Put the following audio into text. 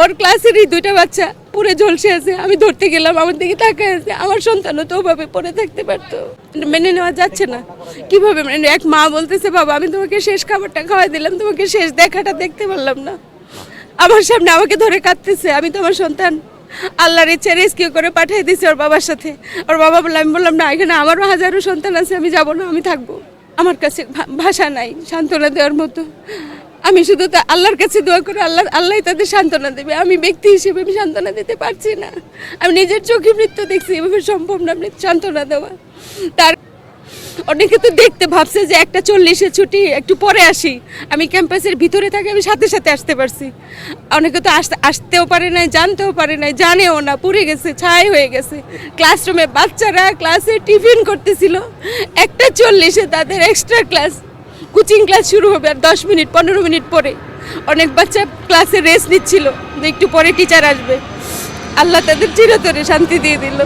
ওর ক্লাসেরই দুইটা বাচ্চা, পুরে ঝলসে আছে, আমি ধরতে গেলাম, আমার দিকে তাকায় আছে, আমার সন্তানও তো ওভাবে পড়ে থাকতে পারতো। মেনে নেওয়া যাচ্ছে না। কীভাবে মেনে এক মা বলতেছে, বাবা, আমি তোমাকে শেষ খাবারটা খাওয়াই দিলাম, তোমাকে শেষ দেখাটা দেখতে পারলাম না। আমার সামনে আমাকে ধরে কাঁদতেছে, আমি তোমার সন্তান। আল্লাহর ইচ্ছে রেস্কিউ করে পাঠিয়ে দিয়েছি ওর বাবার সাথে। ওর বাবা বললাম আমি বললাম, না, এখানে আমারও হাজারো সন্তান আছে, আমি যাব না, আমি থাকব। আমার কাছে ভাষা নাই, সান্ত্বনা দেওয়ার মতো। আমি শুধু তা আল্লাহর কাছে দোয়া করে, আল্লাহ আল্লাহ তাদের সান্ত্বনা দেবে। আমি ব্যক্তি হিসেবে আমি সান্ত্বনা দিতে পারছি না। আমি নিজের চোখে মৃত্যু দেখছি, এভাবে সম্ভব না আপনি সান্ত্বনা দেওয়া। তার অনেকে তো দেখতে ভাবছে যে একটা চল্লিশে ছুটি, একটু পরে আসি। আমি ক্যাম্পাসের ভিতরে থাকি, আমি সাথে সাথে আসতে পারছি। অনেকে তো আসতে আসতেও পারে নাই, জানতেও পারে নাই, জানেও না, পুড়ে গেছে, ছাই হয়ে গেছে। ক্লাসরুমে বাচ্চারা ক্লাসে টিফিন করতেছিল। একটা চল্লিশে তাদের এক্সট্রা ক্লাস কোচিং ক্লাস শুরু হবে আর দশ মিনিট, পনেরো মিনিট পরে। অনেক বাচ্চা ক্লাসে রেস্ট নিচ্ছিল। একটু পরে টিচার আসবে। আল্লাহ তাদের চিরতরে শান্তি দিয়ে দিল।